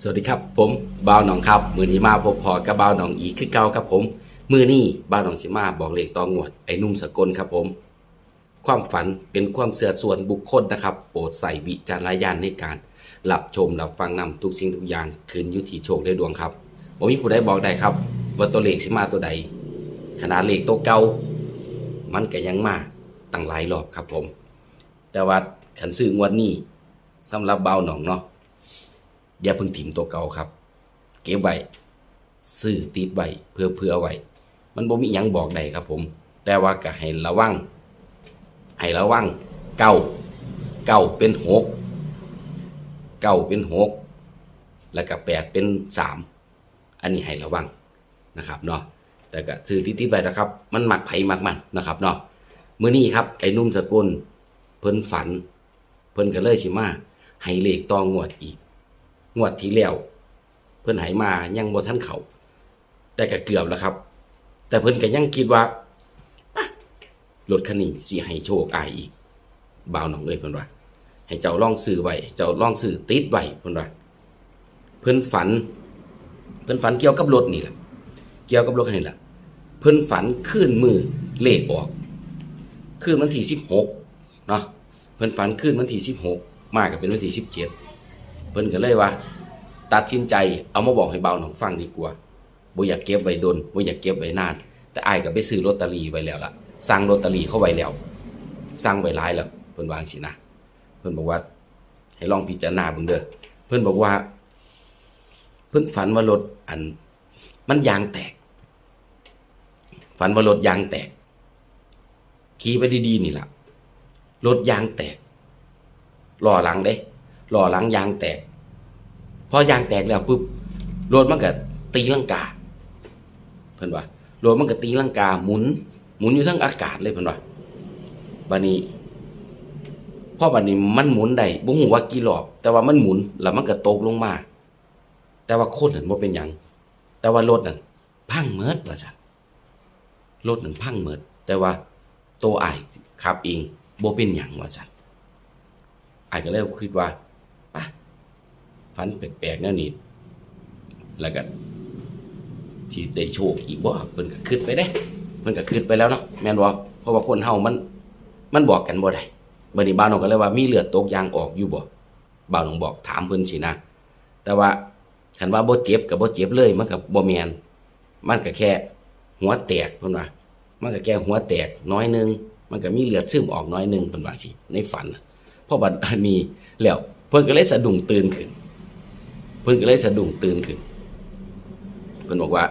สวัสดีครับ ผมบ่าวหนองครับ มือนี้มาพบพอกับบ่าวหนองอีกคือเก่าครับผม มือนี้บ่าวหนองสิมาบอกเลขตองงวดไอ้นุ่มสกลครับผม ความฝันเป็นความเสื่อส่วนบุคคลนะครับ โปรดใส่วิจารณญาณในการรับชมรับฟังนำทุกสิ่งทุกอย่างคืนยุติโชคได้ดวงครับผมมีผู้ใดบอกได้ครับว่าตัวเลขสิมาตัวใด ขนาดเลขตัวเก่ามันก็ยังมาตั้งหลายรอบครับผม แต่ว่าขันซื้องวดนี้สำหรับเบาวหนองเนาะ อย่าเพิ่งถิ่มตัวเก่าครับ เก็บไว้ซื้อติดไว้เพื่อเพื่อไว้มันบ่มีหยังบอกได้ครับผม แต่ว่าก็ให้ระวังให้ระวังเก้าเก้าเป็นหกเก้าเป็นหกแล้วก็แปดเป็นสามอันนี้ให้ระวังนะครับเนาะแต่ก็ซื้อติดติดไว้นะครับ มันหมักไผ่มักมันนะครับเนาะมื้อนี้ครับไอ้นุ่มสกุลเพิ่นฝัน เพิ่นก็เลยสิมาให้เลขตองวดอีก งวดที่แล้วเพิ่นหายมายังบ่ทันเขาแต่ก็เกือบแล้วครับ แต่เพิ่นก็ยังคิดว่ารถคันนี้สิให้โชคอายอีกบ่าวน้องเอ้ยเพิ่นว่าให้เจ้าลองซื้อไว้เจ้าลองซื้อติดไว้เพิ่นว่าเพิ่นฝัน เพิ่นฝันเกี่ยวกับรถนี่แหละเกี่ยวกับรถคันนี้แหละเพิ่นฝันขึ้นมือเลขออกขึ้นวันที่16เนาะเพิ่นฝันขึ้นวันที่16มาก็เป็นวันที่17เจ็ด เพิ่นก็เลยว่า ตัดสินใจเอามาบอกให้เบาหนองฟังดีกว่าบ่อยากเก็บไว้ดนบ่อยากเก็บไว้นาน แต่อ้ายก็ไปซื้อลอตเตอรี่ไว้แล้วล่ะสั่งลอตเตอรี่เข้าไว้แล้วสั่งไว้หลายแล้วเพิ่นวางสินะเพิ่นบอกว่า ให้ลองพิจารณาเบิ่งเด้อเพิ่นบอกว่า เพิ่นฝันว่ารถอัน มันยางแตก ฝันว่ารถยางแตกขี่ไปดีๆนี่ล่ะรถยางแตกล้อหลังเด้ ล้อหลังยางแตก พอยางแตกแล้วปุ๊บรถมันก็ตีลังกา เพิ่นว่ารถมันก็ตีลังกาหมุน หมุนอยู่ทั้งอากาศเลยเพิ่นว่าบัดนี้พอบัดนี้มันหมุนได้บ่ฮู้ว่ากี่รอบ แต่ว่ามันหมุนแล้วมันก็ตกลงมา แต่ว่าคนนั่นบ่เป็นหยังแต่ว่ารถนั่นพังเมิดว่าซั่นรถนั่นพังเมิด แต่ว่าตัวอ้ายขับเองบ่เป็นหยังว่าซั่นไอ้ก็เลยคิดว่า ฝันแปลกๆแนวนี้แล้วก็ที่ได้โชคอีกบ่เพิ่นก็คิดไปเด้เพิ่นก็คิดไปแล้วเนาะแม่นบ่เพราะว่าคนเฮามันมันบอกกันบ่ได้บัดนี้บ้านน้องก็เลยว่ามีเลือดตกยางออกอยู่บ่บ้านน้องบอกถามเพิ่นสินะ แต่ว่าคันว่าบ่เจ็บก็บ่เจ็บเลยมันก็บ่แม่นมันก็แค่หัวแตกเพิ่นว่ามันก็แค่หัวแตกน้อยนึง มันก็มีเลือดซึมออกน้อยนึงเพิ่นว่าสิในฝันน่ะพอบัดนนี้แล้วเพิ่นก็เลยสะดุ้งตื่นขึ้น เพิ่นก็เลยสะดุ้งตื่นขึ้น เพิ่นบอกว่า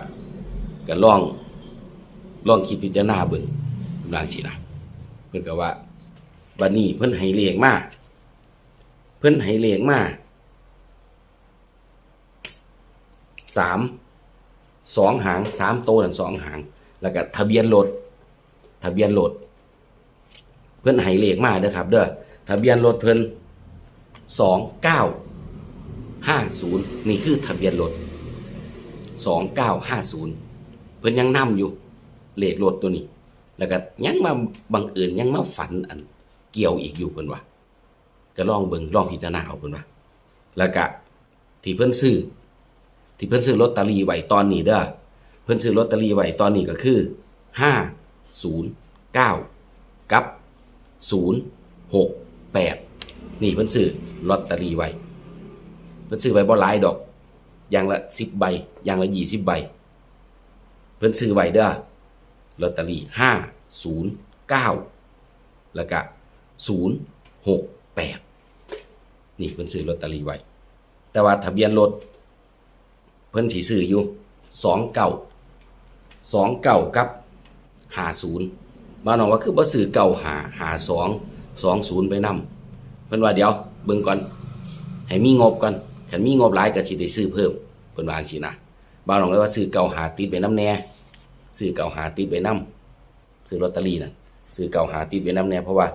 ก็ลองลองคิดพิจารณาเบิ่งบางสินะเพิ่นก็ว่าบัดนี้เพิ่นให้เลขมาเพิ่นให้เลขมาสามสองหางสามโตนั่นสองหาง แล้วก็ทะเบียนรถทะเบียนรถเพิ่นให้เลขมาเด้อครับ เด้อทะเบียนรถเพิ่นสองเก้า ห้าศูนย์นี่คือทะเบียนรถสองเก้าห้าศูนย์เพิ่นยังนํอยู่เลขรถตัวนี้ แล้วก็ยังมาบังเอิญยังมาฝันอันเกี่ยวอีกอยู่เพิ่นว่าก็ลองเบิ่งลองพิจารณาเอาเพิ่นว่าแล้วก็ที่เพิ่นซื้อ ที่เพิ่นซื้อลอตเตอรี่ไว้ตอนนี้เด้อเพิ่นซื้อลอตเตอรี่ไว้ตอนนี้ก็คือห้าศูนย์เก้ากับศูนย์หกแปดนี่เพิ่นซื้อลอตเตอรี่ไว้ พิ่นซื้อไว้บ่หลายดอก อย่างละสิบใบ อย่างละยี่สิบใบ เพิ่นซื้อไว้เด้อลอตเตอรี่ห้าศูนย์เก้าแล้วก็ศูนย์หกแปดนี่เพิ่นซื้อลอตเตอรี่ไว้ แต่ว่าทะเบียนรถเพิ่นถีซื้ออยู่สองเก้าสองเก้ากับหาศูนย์บ้านน้องว่าคือบ่ซื้อเก่าหาหาสองสองศูนย์ไปนำเพิ่นว่าเดี๋ยวเบิ่งก่อน ให้มีงบก่อน คันมีงบหลายก็สิได้ซื้อเพิ่มเพิ่นวาจังซี่นะบานน้องเลยว่าซื้อเก่าหาติดไปน้ำแน่ซื้อเก่าหาติดไปน้ำซื้อลอตเตอรี่น่ะซื้อเก่าหาติดไปน้ำแน่เพราะว่า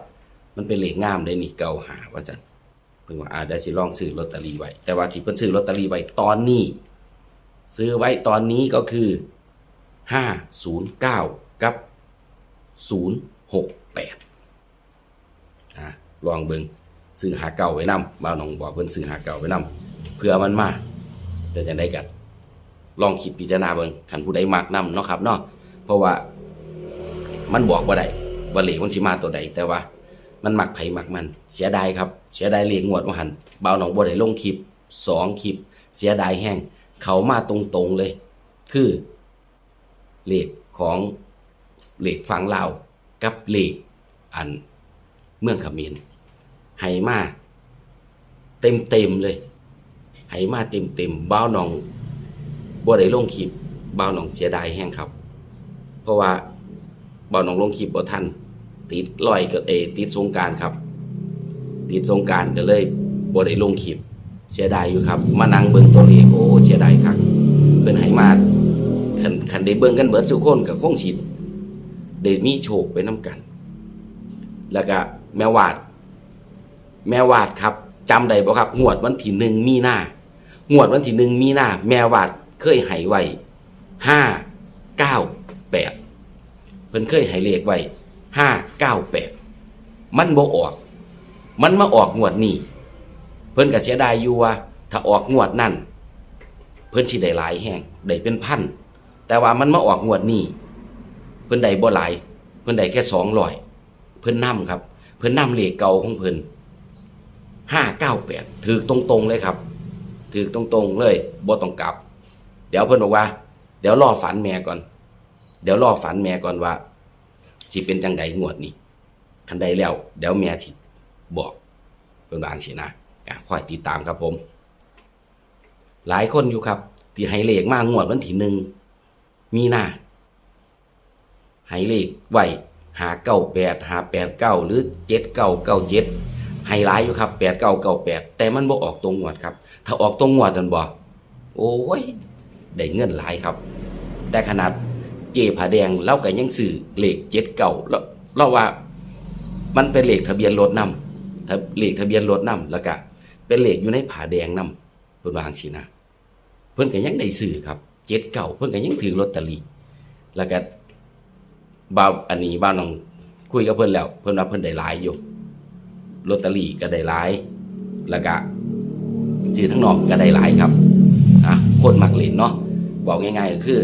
มันเป็นเหลขงามได้นี่เก่าหาว่าซั่นเพิ่นว่าอาจได้สิลองซื้อลอตเตอรี่ไว้แต่ว่าที่เพิ่นซื้อลอตเตอรี่ไว้ตอนนี้ ซื้อไว้ตอนนี้ก็คือ509กับศูนย์หกแปดอะลองเบิงซื้อหาเก่าไว้นำบ่าวน้องบอกเพิ่นซื้อหาเก่าไว้นำ เพื่อมันมาแต่จะได้กันลองคิดพิจารณาเบิ่งคันผู้ใดมักนํเนาะครับเนาะเพราะว่ามันบอกว่าได้ว่าเลขมันสิมาตัวใดแต่ว่า มันหมักไผหมักมัน เสียดายครับ เสียดายเลขงวดว่าหันเบาหนองบ่ได้ลงคลิปสองคลิป เสียดายแห้งเขามาตรงๆเลย คือเหลขของเหลขฝั่งลาวกับเหลขอันเมืองขมรให้มาเต็มเต็มๆเลย ให้มาเต็มเต็มเบ้าหนองบ่ได้ลงคลิปเบ้าหนองเสียดายแห้งครับ เพราะว่าเบ้าหนองลงคลิปบ่ทันติดลอยกับเอติดสงการครับ ติดสงการก็เลยบ่ได้ลงคลิปเสียดายอยู่ครับ มานั่งเบิ่งตัวเลขโอ้เสียดายครับเพิ่นให้มาคันคันได้เบิ่งกันเบิดทุกคนก็คงสิได้มีโชคไปนํกัน แล้วก็แม่วาด แม่วาดครับจำได้บ่ครับงวดวันที่หนึ่งมีหน้า งวดวันที่หนึ่งมีหน้าแม่วาดเคยให้ไว้ห้าเก้าแปดเพิ่นเคยให้เลขไว้ห้าเก้าแปดมันบ่ออก มันมาออกงวดนี้ เพิ่นก็เสียดายอยู่ว่า ถ้าออกงวดนั่นเพิ่นสิได้หลายแห่งได้เป็นพันแต่ว่ามันมาออกงวดนี้ เพิ่นได้บ่หลาย เพิ่นได้แค่สองร้อยเพิ่นนํครับ เพิ่นนํเลขเก่าของเพิ่นห้าเก้าแปดถือตรงๆเลยครับ ถือตรงๆเลยบ่ต้องกลับ เดี๋ยวเพิ่อนบอกว่า เดี๋ยวรอฝันแม่ก่อน เดี๋ยวรอฝันแม่ก่อนว่าสิเป็นจังใดงวดนี้คันใดแล้ว เดี๋ยวแม่สิบอกเพิ่นวางสินะอะคอยติดตามครับผม หลายคนอยู่ครับที่ให้เลขมากงวดวันที่หนึ่งมีหน้าให้เลขไหวหาเก้าแปดหาแปดเก้าหรือเจ็ดเก้าเก้าเจ็ด ให้หลายอยู่ครับแปดเก้าเก้าแปดแต่มันบ่ออกตรงงวดครับ ถ้าออกตรงงวดนั่นบ่โอ้ยได้เงินหลายครับ แต่ขนาดเจผาแดงเล่าก็ยังสื่อเลขเจ็ดเก่าแล้วเราว่า มันเป็นเลขทะเบียนรถนำถ้าเลขทะเบียนรถนำแล้วก็เป็นเลขอยู่ในผาแดงนำเพิ่นวางสินะเพิ่นก็ยังได้ซื้อครับเจ็ดเก่าเพิ่นก็ยังถือลอตเตอรี่แล้วก็บ่าวอันนี้บ้านน้องคุยกับเพิ่นแล้ว เพิ่นว่าเพิ่นได้หลายอยู่ ลอตเตอรี่ก็ได้หลาย แล้วก็ซื้อทั้งนอกก็ได้หลายครับอะคนมักเล่นเนาะบอกง่ายๆก็คือ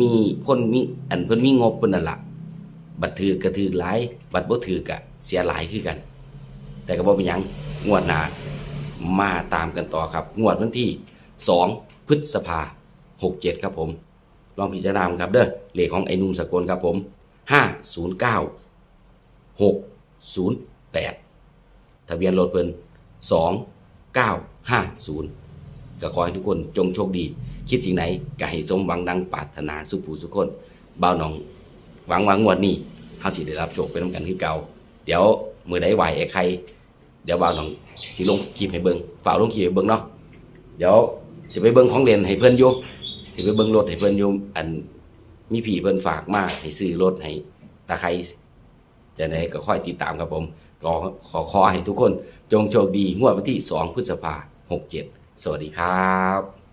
มีคนมีอันเพิ่นมีงบเพิ่นนั่นละบัตรถือกระถือหลาย บัตรบ่ถือกะเสียหลายคือกัน แต่ก็บ่เป็นหยังงวดหน้ามาตามกันต่อครับ งวดวันที่ 2 พฤษภา67 ครับผม ลองพิจารณาครับเด้อเลขของไอ้นุ่มสกลครับผม 509 08ทะเบียนรถเพิ่น2950ก็ขอให้ทุกคนจงโชคดี คิดสิ่งไหนก็ให้สมหวังดังปรารถนาสุขผู้สุคนบ่าวน้องหวังว่างวดนี้เฮาสิได้รับโชคไปนํกันคือเก่าเดี๋ยวมือใดไหวไอ้ใครเดี๋ยวบ่าวน้องสิลงคลิปให้เบิ่งฝ่าลงคลิปให้เบิ่งเนาะเดี๋ยวสิไปเบิ่งของเล่นให้เพิ่นอยู่สิไปเบิ่งรถให้เพิ่นอยู่อันมีพี่เพิ่นฝากมาให้ซื้อรถให้ตาใคร จะไหนก็ค่อยติดตามครับผมก็ขอขอให้ทุกคนจงโชคดีงวดวันที่ 2 พฤษภาคม67สวัสดีครับ